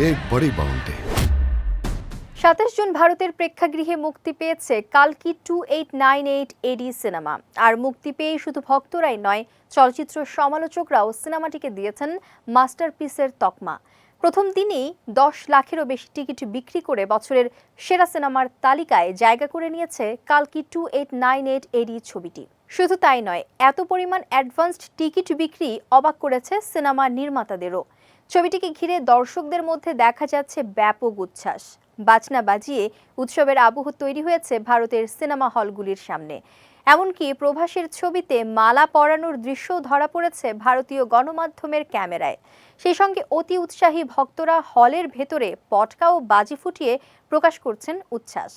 एक बड़ी बाउंड्री সাতাশ জুন ভারতের প্রেক্ষাগৃহে মুক্তি পেয়েছে কালকি two eight nine eight AD cinema আর মুক্তি পেয়ে শুধু ভক্তরাই নয় চলচ্চিত্র সমালোচকরাও সিনেমাটিকে দিয়েছেন মাস্টারপিসের তকমা প্রথম দিনেই দশ লাখেরও বেশি টিকিট বিক্রি করে বছরের সেরা সিনেমার তালিকায় জায়গা করে নিয়েছে কালকি two eight nine eight AD ছবিটি শুধু তাই নয় এত পরিমাণ অ্যাডভান্সড টিকিট বিক্রি অবাক করেছে সিনেমা নির্মাতাদেরও ছবিটিকে ঘিরে দর্শকদের মধ্যে দেখা যাচ্ছে ব্যাপক উচ্ছ্বাস। বাজনা বাজিয়ে উৎসবের আবহ তৈরি হয়েছে ভারতের সিনেমা হলগুলির সামনে। এমনকি প্রভাসের ছবিতে মালা পরানোর দৃশ্যও ধরা পড়েছে ভারতীয় গণমাধ্যমের ক্যামেরায়। সেই সঙ্গে অতি উৎসাহী ভক্তরা হলের ভেতরে পটকা ও বাজি ফুটিয়ে প্রকাশ করছেন উচ্ছ্বাস।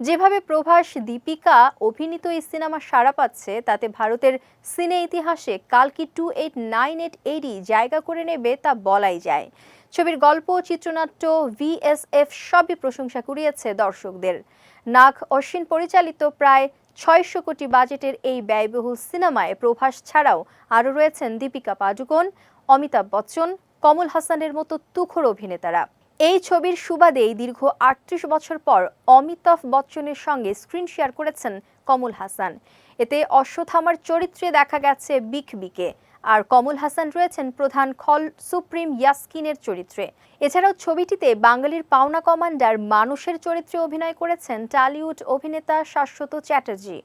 যেভাবে প্রভাস, দীপিকা, অভিনীত এই সিনেমা সাড়া পাচ্ছে, তাতে ভারতের সিনে ইতিহাসে কালকি টু এইট নাইন এইট এইটই জায়গা করে নেবে তা বলাই যায়। ছবির গল্প, চিত্রনাট্য ভিএসএফ সবই প্রশংসা কুড়িয়েছে দর্শকদের। নাক অশ্বিন পরিচালিত প্রায় ছয়শো কোটি বাজেটের এই ব্যয়বহুল সিনেমায় প্রভাস ছাড়াও আরও রয়েছেন দীপিকা পাডুকোন, অমিতাভ বচ্চন, কমল হাসানের মতো তুখোর অভিনেতারা। এই ছবির সুবাদেই দীর্ঘ আটত্রিশ বছর পর অমিতাভ বচ্চনের সঙ্গে স্ক্রিন শেয়ার করেছেন কমল হাসান। এতে অশ্বথামার চরিত্রে দেখা গেছে বিক বিকে। আর কমল হাসান রয়েছেন প্রধান খল সুপ্রিম ইয়াসকিনের চরিত্রে। এছাড়াও ছবিটিতে বাঙালির পাওনা কমান্ডার মানুষের চরিত্রে অভিনয় করেছেন টালিউড অভিনেতা শাশ্বত চ্যাটার্জি।